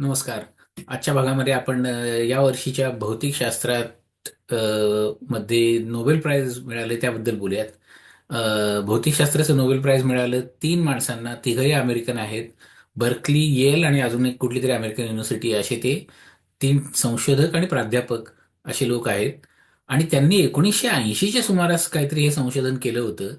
नमस्कार. आजच्या भागामध्ये आपण या वर्षीच्या भौतिकशास्त्रात मध्ये नोबेल प्राईज मिळाले त्याबद्दल बोलूयात. भौतिकशास्त्राचं नोबेल प्राईज मिळालं तीन माणसांना तिघही अमेरिकन आहेत. बर्कली येल आणि अजून एक कुठली तरी अमेरिकन युनिव्हर्सिटी असे ते तीन संशोधक आणि प्राध्यापक असे लोक आहेत. आणि त्यांनी एकोणीसशे ऐंशीच्या सुमारास काहीतरी हे संशोधन केलं होतं.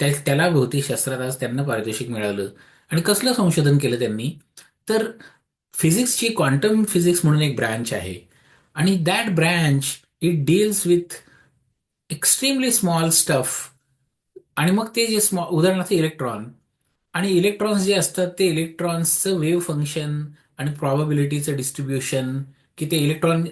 त्या त्याला भौतिकशास्त्रात आज त्यांना पारितोषिक मिळालं. आणि कसलं संशोधन केलं त्यांनी? तर फिजिक्सची क्वांटम फिजिक्स म्हणून एक ब्रँच आहे. आणि that branch it deals with extremely small stuff आणि मग ते जे स्मॉ उदाहरणार्थ इलेक्ट्रॉन आणि इलेक्ट्रॉन्स जे असतात ते इलेक्ट्रॉन्सचं वेव्ह फंक्शन आणि प्रॉबॅबिलिटीचं डिस्ट्रीब्युशन की ते इलेक्ट्रॉन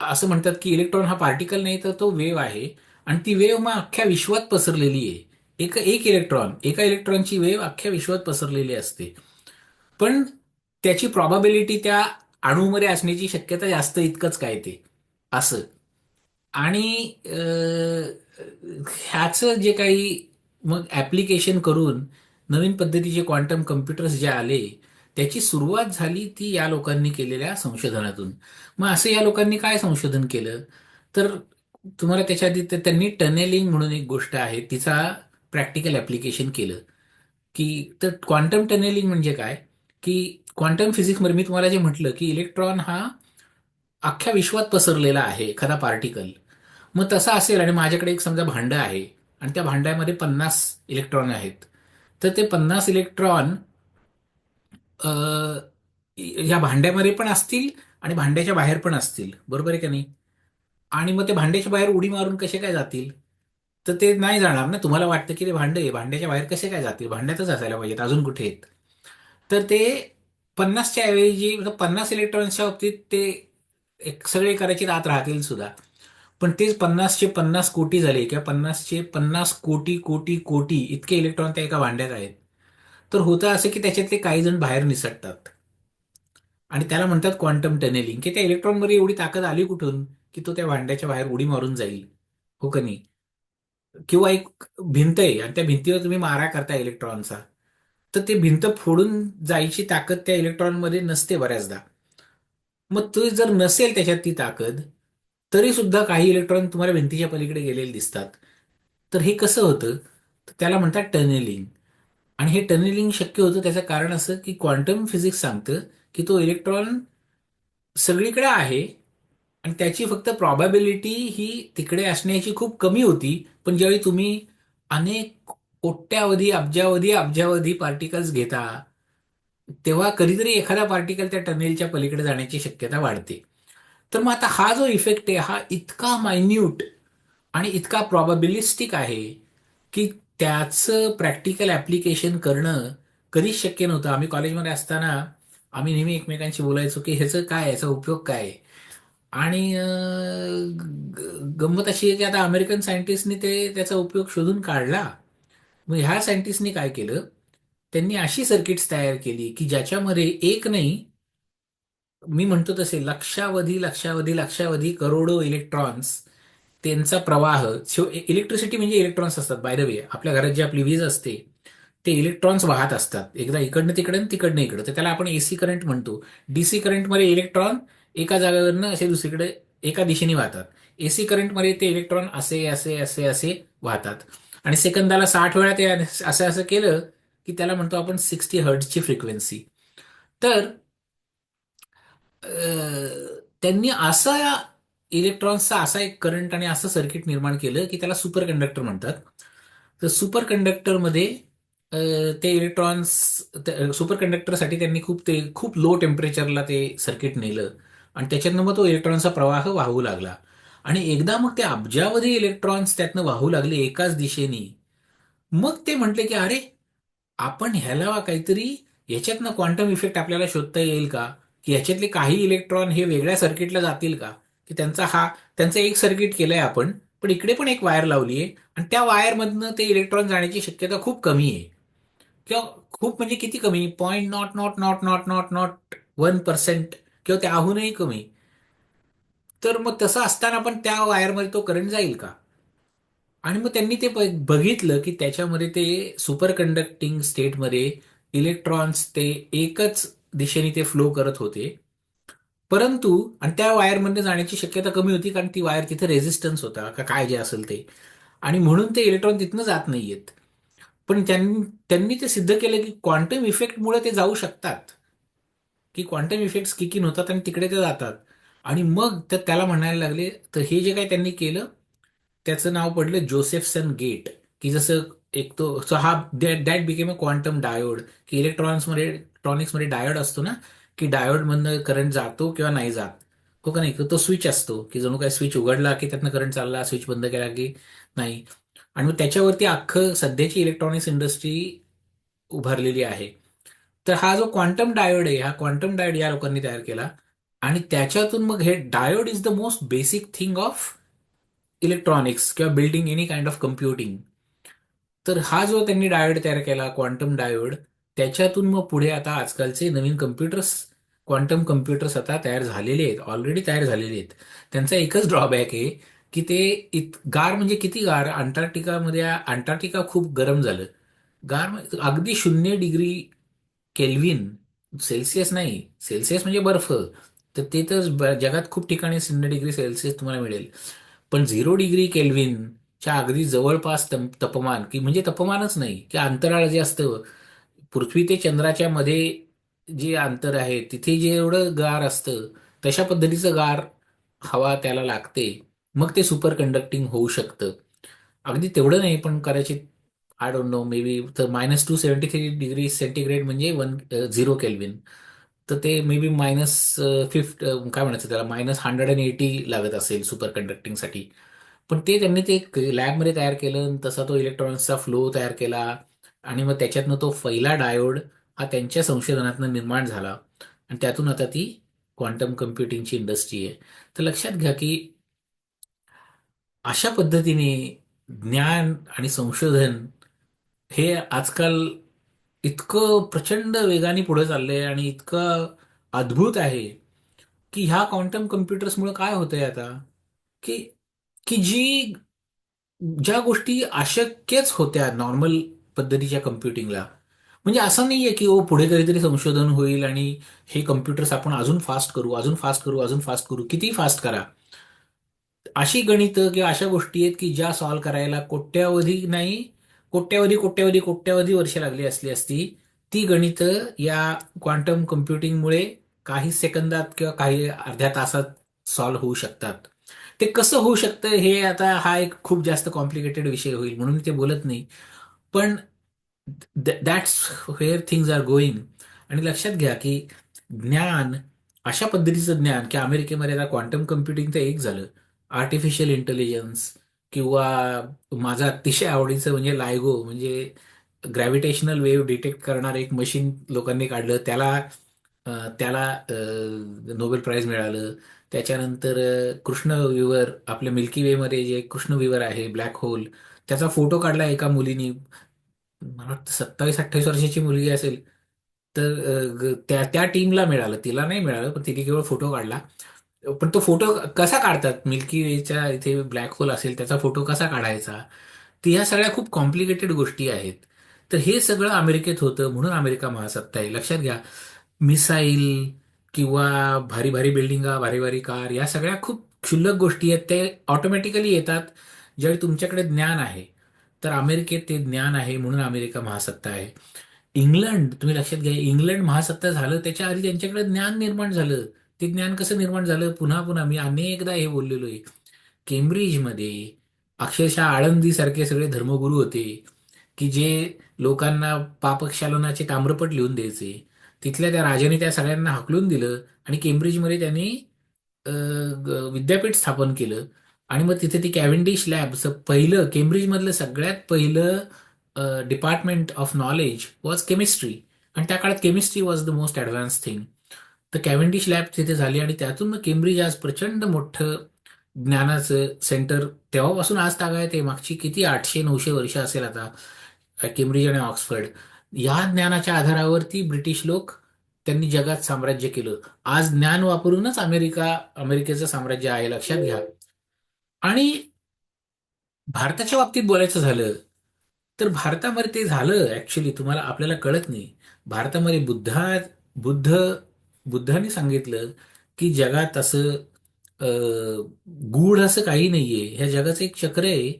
असं म्हणतात की इलेक्ट्रॉन हा पार्टिकल नाही तर तो वेव्ह आहे. आणि ती वेव्ह मग अख्ख्या विश्वात पसरलेली आहे. एक एक इलेक्ट्रॉन एका इलेक्ट्रॉनची वेव्ह अख्ख्या विश्वात पसरलेली असते. पण त्याची प्रॉबॅबिलिटी त्या अणूमध्ये असण्याची शक्यता जास्त इतकंच काय ते? असं. आणि ह्याचं जे काही मग ऍप्लिकेशन करून नवीन पद्धतीचे क्वांटम कम्प्युटर्स जे आले त्याची सुरुवात झाली ती या लोकांनी केलेल्या संशोधनातून. मग असं या लोकांनी काय संशोधन केलं? तर तुम्हाला त्याच्या आधी तर त्यांनी टनेलिंग म्हणून एक गोष्ट आहे तिचा प्रॅक्टिकल ऍप्लिकेशन केलं. की तर क्वांटम टनेलिंग म्हणजे काय? की क्वांटम फिजिक्समध्ये मी तुम्हाला जे म्हटलं की इलेक्ट्रॉन हा अख्ख्या विश्वात पसरलेला आहे एखादा पार्टिकल मग तसा असेल आणि माझ्याकडे एक समजा भांडं आहे आणि त्या भांड्यामध्ये पन्नास इलेक्ट्रॉन आहेत. तर ते पन्नास इलेक्ट्रॉन ह्या भांड्यामध्ये पण असतील आणि भांड्याच्या बाहेर पण असतील. बरोबर आहे का नाही? आणि मग ते भांड्याच्या बाहेर उडी मारून कसे काय जातील? तर ते नाही जाणार ना. तुम्हाला वाटतं की ते भांडं आहे. भांड्याच्या बाहेर कसे काय जातील? भांड्यातच असायला पाहिजेत. अजून कुठे आहेत? तर ते पन्नासच्या ऐवजी पन्नास इलेक्ट्रॉन्सच्या बाबतीत ते एक सगळे करायचे आत राहतील सुद्धा. पण तेच पन्नासचे पन्नास कोटी झाले किंवा पन्नासचे पन्नास कोटी कोटी कोटी इतके इलेक्ट्रॉन त्या एका भांड्यात आहेत. तर होतं असं की त्याच्यातले काही जण बाहेर निसटतात. आणि त्याला म्हणतात क्वांटम टनेलिंग की त्या इलेक्ट्रॉनमध्ये एवढी ताकद आली कुठून की तो त्या भांड्याच्या बाहेर उडी मारून जाईल. हो का नाही? किंवा एक भिंत आहे आणि त्या भिंतीवर तुम्ही मारा करता इलेक्ट्रॉनचा तर ते भिंत फोडून जायची ताकद त्या इलेक्ट्रॉनमध्ये नसते बऱ्याचदा. मग तो जर नसेल त्याच्यात ती ताकद तरी सुद्धा काही इलेक्ट्रॉन तुम्हाला भिंतीच्या पलीकडे गेलेले दिसतात. तर हे कसं होतं? तर त्याला म्हणतात टनेलिंग आणि हे टनेलिंग शक्य होतं त्याचं कारण असं की क्वांटम फिजिक्स सांगतं की तो इलेक्ट्रॉन सगळीकडे आहे आणि त्याची फक्त प्रॉबॅबिलिटी ही तिकडे असण्याची खूप कमी होती. पण ज्यावेळी तुम्ही अनेक कोट्यावधी अब्जावधी अब्जावधी पार्टिकल्स घेता तेव्हा कधीतरी एखादा पार्टिकल त्या टनेलच्या पलीकडे जाण्याची शक्यता वाढते. तर मग आता हा जो इफेक्ट आहे हा इतका मायन्यूट आणि इतका प्रॉबॅबिलिस्टिक आहे की त्याचं प्रॅक्टिकल ॲप्लिकेशन करणं कधीच शक्य नव्हतं. आम्ही कॉलेजमध्ये असताना आम्ही नेहमी एकमेकांशी बोलायचो की ह्याचं काय याचा उपयोग काय आहे? आणि ग- गंमत अशी आहे की आता अमेरिकन सायंटिस्टनी ते त्याचा उपयोग शोधून काढला. मग ह्या सायंटिस्टनी काय केलं? त्यांनी अशी सर्किट्स तयार केली की ज्याच्यामध्ये एक नाही मी म्हणतो तसे लक्षावधी लक्षावधी लक्षावधी करोडो इलेक्ट्रॉन्स त्यांचा प्रवाह इलेक्ट्रिसिटी e- म्हणजे इलेक्ट्रॉन्स असतात बाय द वे आपल्या घरात जी आपली वीज असते ते इलेक्ट्रॉन्स वाहत असतात. एकदा इकडनं तिकडे तिकडनं इकडं. तर त्याला आपण एसी करंट म्हणतो. डीसी करंटमध्ये इलेक्ट्रॉन एका जागेवरनं असे दुसरीकडे एका दिशेने वाहतात. एसी करंटमध्ये ते इलेक्ट्रॉन असे असे असे असे वाहतात. आणि सेकंदाला साठ वेळा ते असं असं केलं की त्याला म्हणतो आपण सिक्स्टी हर्टची फ्रिक्वेन्सी. तर त्यांनी असा इलेक्ट्रॉन्सचा असा एक करंट आणि असं सर्किट निर्माण केलं की त्याला सुपर कंडक्टर म्हणतात. तर सुपर कंडक्टरमध्ये ते इलेक्ट्रॉन्स सुपर कंडक्टरसाठी त्यांनी खूप ते खूप लो टेम्परेचरला ते सर्किट नेलं. आणि त्याच्यातनं मग तो इलेक्ट्रॉनचा प्रवाह वाहू लागला. आणि एकदा मग ते अब्जावधी इलेक्ट्रॉन्स त्यातनं वाहू लागले एकाच दिशेने. मग ते म्हटले की अरे आपण ह्याला काहीतरी याच्यातनं क्वांटम इफेक्ट आपल्याला शोधता येईल का? की याच्यातले काही इलेक्ट्रॉन हे वेगळ्या सर्किटला जातील का? की त्यांचा हा त्यांचं एक सर्किट केलंय आपण पण इकडे पण एक वायर लावली आहे आणि त्या वायरमधनं ते इलेक्ट्रॉन जाण्याची शक्यता खूप कमी आहे. किंवा खूप म्हणजे किती कमी? Point nought nought nought nought nought nought one percent किंवा त्याहूनही कमी. तर मग तसं असताना पण त्या वायरमध्ये तो करंट जाईल का? आणि मग त्यांनी ते बघितलं की त्याच्यामध्ये ते सुपर कंडक्टिंग स्टेटमध्ये इलेक्ट्रॉन्स ते एकच दिशेने ते फ्लो करत होते. परंतु आणि त्या वायरमध्ये जाण्याची शक्यता कमी होती कारण ती वायर तिथे रेझिस्टन्स होता का काय जे असेल ते. आणि म्हणून ते इलेक्ट्रॉन तिथनं जात नाहीयेत. पण त्यांनी त्यांनी ते सिद्ध केलं की क्वांटम इफेक्टमुळे ते जाऊ शकतात. की क्वांटम इफेक्ट्स किकिन होतात आणि तिकडे ते जातात. आणि मग तर त्याला म्हणायला लागले तर हे जे काही त्यांनी केलं त्याचं नाव पडलं जोसेफसन गेट की जसं एक तो सो हा that became a quantum diode की इलेक्ट्रॉनिक्समध्ये इलेक्ट्रॉनिक्समध्ये डायोड असतो ना की डायोडमधनं करंट जातो किंवा नाही जात. हो का नाही? तो स्विच असतो की जणू काय स्विच उघडला की त्यातनं करंट चालला स्विच बंद केला की नाही. आणि मग त्याच्यावरती अख्खं सध्याची इलेक्ट्रॉनिक्स इंडस्ट्री उभारलेली आहे. तर हा जो क्वांटम डायोड आहे हा क्वांटम डायोड या लोकांनी तयार केला. आणि त्याच्यातून मग हे diode is the most basic thing of electronics किंवा building any kind of computing तर हा जो त्यांनी डायोड तयार केला क्वांटम डायोड त्याच्यातून मग पुढे आता आजकालचे नवीन कम्प्युटर्स क्वांटम कम्प्युटर्स आता तयार झालेले आहेत ऑलरेडी तयार झालेले आहेत. त्यांचा एकच ड्रॉबॅक आहे की ते इत गार म्हणजे किती गार? अंटार्क्टिकामध्ये अंटार्क्टिका खूप गरम झालं. गार अगदी शून्य डिग्री केल्व्हिन सेल्सिअस नाही. सेल्सिअस म्हणजे बर्फ. तर ते तर जगात खूप ठिकाणी शून्य डिग्री सेल्सिअस तुम्हाला मिळेल. पण झिरो डिग्री केल्विनच्या अगदी जवळपास तम- तापमान की म्हणजे तापमानच नाही की अंतराळ जे असतं पृथ्वी ते चंद्राच्या मध्ये जे अंतर आहे तिथे जे एवढं गार असतं तशा पद्धतीचं गार हवा त्याला लागते मग ते सुपर कंडक्टिंग होऊ शकतं. अगदी तेवढं नाही पण कदाचित I don't know maybe तर minus two seventy three degree centigrade म्हणजे वन झिरो केल्विन तर ते मे बी मायनस फिफ्ट काय म्हणायचं त्याला? मायनस हंड्रेड अँड एटी लागत असेल सुपर कंडक्टिंगसाठी पण ते त्यांनी ते लॅबमध्ये तयार केलं आणि तसा तो इलेक्ट्रॉनिक्सचा फ्लो तयार केला आणि मग त्याच्यातनं तो पहिला डायोड हा त्यांच्या संशोधनातनं निर्माण झाला. आणि त्यातून आता ती क्वांटम कम्प्युटिंगची इंडस्ट्री आहे. तर लक्षात घ्या की अशा पद्धतीने ज्ञान आणि संशोधन हे आजकाल इतकं प्रचंड वेगाने पुढे चाललंय आणि इतकं अद्भुत आहे की ह्या क्वांटम कम्प्युटर्समुळे काय होतंय आता? की की जी ज्या गोष्टी अशक्यच होत्या नॉर्मल पद्धतीच्या कम्प्युटिंगला म्हणजे असं नाहीये की ओ पुढे कधीतरी संशोधन होईल आणि हे कम्प्युटर्स आपण अजून फास्ट करू अजून फास्ट करू अजून फास्ट करू किती फास्ट करा? अशी गणितं किंवा अशा गोष्टी आहेत की ज्या सॉल्व्ह करायला कोट्यावधी नाही कोट्यावधी कोट्यावधी कोट्यावधी वर्ष लागली असली असती ती गणितं या क्वांटम कम्प्युटिंगमुळे काही सेकंदात किंवा काही अर्ध्या तासात सॉल्व्ह होऊ शकतात. ते कसं होऊ शकतं हे आता हा एक खूप जास्त कॉम्प्लिकेटेड विषय होईल म्हणून ते बोलत नाही. पण that's where things are going आणि लक्षात घ्या की ज्ञान अशा पद्धतीचं ज्ञान की अमेरिकेमध्ये आता क्वांटम कम्प्युटिंग तर एक झालं. आर्टिफिशियल इंटेलिजन्स किंवा माझं अतिशय आवडीचं म्हणजे लायगो म्हणजे ग्रॅव्हिटेशनल वेव्ह डिटेक्ट करणारं एक मशीन लोकांनी काढलं. त्याला त्याला नोबेल प्राईज मिळालं. त्याच्यानंतर कृष्ण विवर आपल्या मिल्की वेमध्ये जे कृष्ण विवर आहे ब्लॅक होल त्याचा फोटो काढला एका मुलीनी. मला वाटतं सत्तावीस अठ्ठावीस वर्षाची मुलगी असेल. तर त्या त्या टीमला मिळालं. तिला नाही मिळालं पण तिने केवळ फोटो काढला. पण तो फोटो कसा काढतात? मिल्की वेच्या इथे ब्लॅक होल असेल त्याचा फोटो कसा काढायचा? तर ह्या सगळ्या खूप कॉम्प्लिकेटेड गोष्टी आहेत. तर हे सगळं अमेरिकेत होतं म्हणून अमेरिका महासत्ता आहे. लक्षात घ्या मिसाईल किंवा भारी भारी बिल्डिंगा भारी भारी कार या सगळ्या खूप क्षुल्लक गोष्टी आहेत. ते ऑटोमॅटिकली येतात ज्यावेळी तुमच्याकडे ज्ञान आहे. तर अमेरिकेत ते ज्ञान आहे म्हणून अमेरिका महासत्ता आहे. इंग्लंड तुम्ही लक्षात घ्या इंग्लंड महासत्ता झालं त्याच्या आधी त्यांच्याकडे ज्ञान निर्माण झालं. ते ज्ञान कसं निर्माण झालं? पुन्हा पुन्हा मी अनेकदा हे बोललेलो आहे. केम्ब्रिजमध्ये अक्षरशः आळंदीसारखे सगळे धर्मगुरू होते की जे लोकांना पापक्षालनाचे ताम्रपट लिहून द्यायचे. तिथल्या त्या राजाने त्या सगळ्यांना हाकलून दिलं आणि केम्ब्रिजमध्ये त्यांनी ग- विद्यापीठ स्थापन केलं. आणि मग तिथे ती कॅव्हेंडिश लॅबचं पहिलं केम्ब्रिजमधलं सगळ्यात पहिलं department of knowledge was chemistry आणि त्या काळात chemistry was the most advanced thing तर कॅव्हेंडिश लॅब तिथे झाली आणि त्यातून मग केम्ब्रिज आज प्रचंड मोठं ज्ञानाचं सेंटर तेव्हापासून आज तागायत आहे. मागची किती? आठशे नऊशे वर्ष असेल आता केम्ब्रिज आणि ऑक्सफर्ड. या ज्ञानाच्या आधारावरती ब्रिटिश लोक त्यांनी जगात साम्राज्य केलं. आज ज्ञान वापरूनच अमेरिका अमेरिकेचं साम्राज्य आहे लक्षात घ्या. आणि भारताच्या बाबतीत बोलायचं झालं तर भारतामध्ये ते झालं ऍक्च्युली तुम्हाला आपल्याला कळत नाही. भारतामध्ये बुद्धा बुद्ध बुद्धाने सांगितलं की जगात असं गूढ असं काही नाहीये. ह्या जगाचं एक चक्र आहे.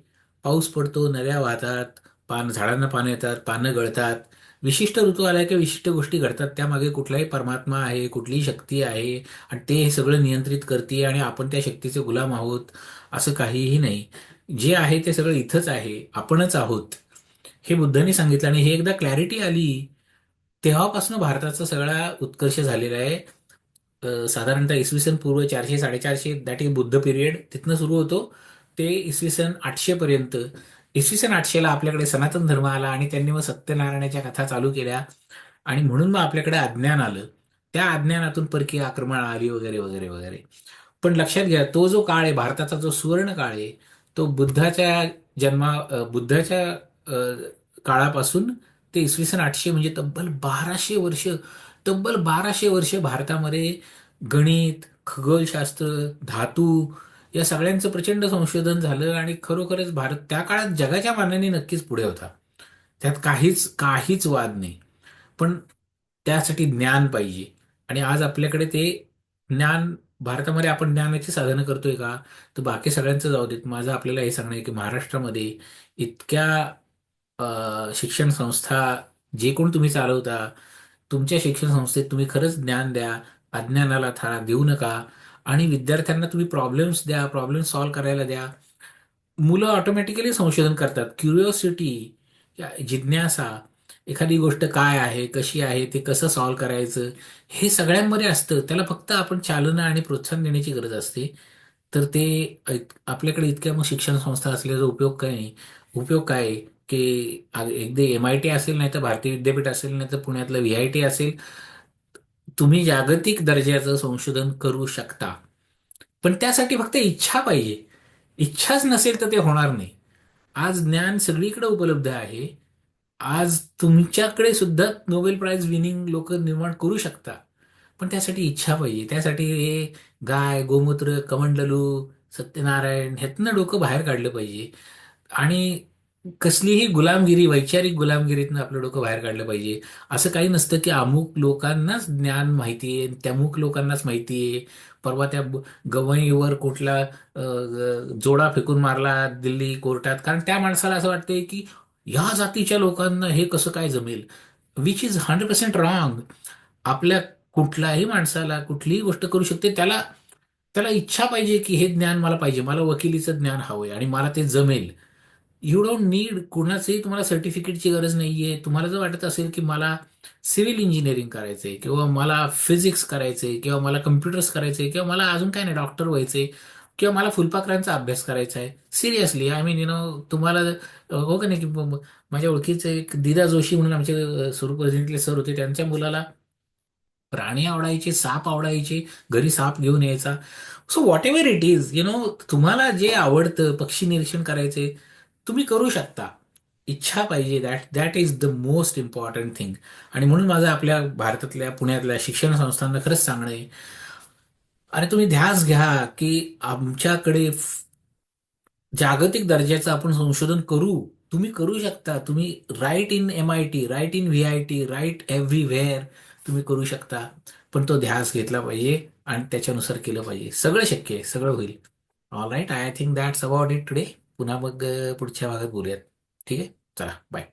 पाऊस पडतो नद्या वाहतात पान झाडांना पानं येतात पानं गळतात. विशिष्ट ऋतू आला की विशिष्ट गोष्टी घडतात. त्यामागे कुठलाही परमात्मा आहे कुठलीही शक्ती आहे आणि ते हे सगळं नियंत्रित करते आणि आपण त्या शक्तीचे गुलाम आहोत असं काहीही नाही. जे आहे ते सगळं इथंच आहे. आपणच आहोत. हे बुद्धांनी सांगितलं आणि हे एकदा क्लॅरिटी आली तेव्हापासून भारताचा सगळा उत्कर्ष झालेला आहे. साधारणतः इसवी सन पूर्व चारशे साडेचारशे दॅट इज बुद्ध पिरियड तिथनं सुरू होतो. ते इसवी सन आठशे पर्यंत इसवी सन आठशेला आपल्याकडे सनातन धर्म आला आणि त्यांनी मग सत्यनारायणाच्या कथा चालू केल्या. आणि म्हणून मग आपल्याकडे अज्ञान आलं. त्या अज्ञानातून परकीय आक्रमण आली वगैरे वगैरे वगैरे. पण लक्षात घ्या तो जो काळ आहे भारताचा जो सुवर्ण काळ आहे तो बुद्धाच्या जन्मा बुद्धाच्या काळापासून ते इसवी सन आठशे म्हणजे तब्बल बाराशे वर्ष तब्बल बाराशे वर्ष भारतामध्ये गणित खगोलशास्त्र धातू या सगळ्यांचं प्रचंड संशोधन झालं आणि खरोखरच भारत त्या काळात जगाच्या मानाने नक्कीच पुढे होता. त्यात काहीच काहीच वाद नाही. पण त्यासाठी ज्ञान पाहिजे. आणि आज आपल्याकडे ते ज्ञान भारतामध्ये आपण ज्ञानाची साधनं करतोय का? तर बाकी सगळ्यांचं जाऊ देत. माझं आपल्याला हे सांगणं आहे की महाराष्ट्रामध्ये इतक्या अ, शिक्षण संस्था जे कोण तुम्ही चालवता तुमच्या शिक्षण संस्थेत तुम्ही खरंच ज्ञान द्या अज्ञानाला थारा देऊ नका आणि विद्यार्थ्यांना तुम्ही प्रॉब्लेम्स द्या प्रॉब्लेम सॉल्व्ह करायला द्या. मुलं ऑटोमॅटिकली संशोधन करतात. क्युरिओसिटी जिज्ञासा एखादी गोष्ट काय आहे कशी आहे ते कसं सॉल्व्ह करायचं हे सगळ्यांमध्ये असतं. त्याला फक्त आपण चालना आणि प्रोत्साहन देण्याची गरज असते. तर ते इत- आपल्याकडे इतक्या मग शिक्षण संस्था असल्याचा उपयोग काय नाही? उपयोग काय आहे? की एकदा एम आय टी असेल नाही तर भारतीय विद्यापीठ असेल नाही तर पुण्यातलं व्ही आय टी असेल तुम्ही जागतिक दर्जाचं संशोधन करू शकता. पण त्यासाठी फक्त इच्छा पाहिजे. इच्छाच नसेल तर ते होणार नाही. आज ज्ञान सगळीकडे उपलब्ध आहे. आज तुमच्याकडे सुद्धा नोबेल प्राईज विनिंग लोक निर्माण करू शकता. पण त्यासाठी इच्छा पाहिजे. त्यासाठी हे गाय गोमूत्र कमंडलू सत्यनारायण ह्यातनं डोकं बाहेर काढलं पाहिजे. आणि कसलीही गुलामगिरी वैचारिक गुलामगिरीतनं आपलं डोकं बाहेर काढलं पाहिजे. असं काही नसतं की अमुक लोकांनाच ज्ञान माहिती आहे त्यामुक लोकांनाच माहिती आहे. परवा त्या गवईवर कुठला जोडा फेकून मारला दिल्ली कोर्टात. कारण त्या माणसाला असं वाटतंय की ह्या जातीच्या लोकांना हे कसं काय जमेल? Which is hundred percent wrong आपल्या कुठल्याही माणसाला कुठलीही गोष्ट करू शकते. त्याला त्याला इच्छा पाहिजे की हे ज्ञान मला पाहिजे. मला वकिलीचं ज्ञान हवंय आणि मला ते जमेल. यू डोंट नीड कुणाचंही तुम्हाला सर्टिफिकेटची गरज नाहीये. तुम्हाला जर वाटत असेल की मला सिव्हिल इंजिनिअरिंग करायचंय किंवा मला फिजिक्स करायचंय किंवा मला कम्प्युटर्स करायचंय किंवा मला अजून काय नाही डॉक्टर व्हायचंय किंवा मला फुलपाखरांचा अभ्यास करायचा आहे. Seriously I mean you know तुम्हाला हो का नाही की माझ्या ओळखीचे एक दिदा जोशी म्हणून आमचे स्वरूप प्रेझिडेंटले सर होते. त्यांच्या मुलाला प्राणी आवडायचे साप आवडायचे घरी साप घेऊन यायचा. So whatever it is you know तुम्हाला जे आवडतं पक्षी निरीक्षण करायचे तुम्ही करू शकता. इच्छा पाहिजे that that is the most important thing आणि म्हणून माझं आपल्या भारतातल्या पुण्यातल्या शिक्षण संस्थांना खरंच सांगणं आहे. अरे तुम्ही ध्यास घ्या की आमच्याकडे जागतिक दर्जाचं आपण संशोधन करू. तुम्ही करू शकता. तुम्ही right in M I T right in V I T right everywhere तुम्ही करू शकता. पण तो ध्यास घेतला पाहिजे आणि त्याच्यानुसार केलं पाहिजे. सगळं शक्य आहे. सगळं होईल. All right I think that's about it today पुन्हा मग पुढच्या भागात बोलूयात. ठीक आहे? चला बाय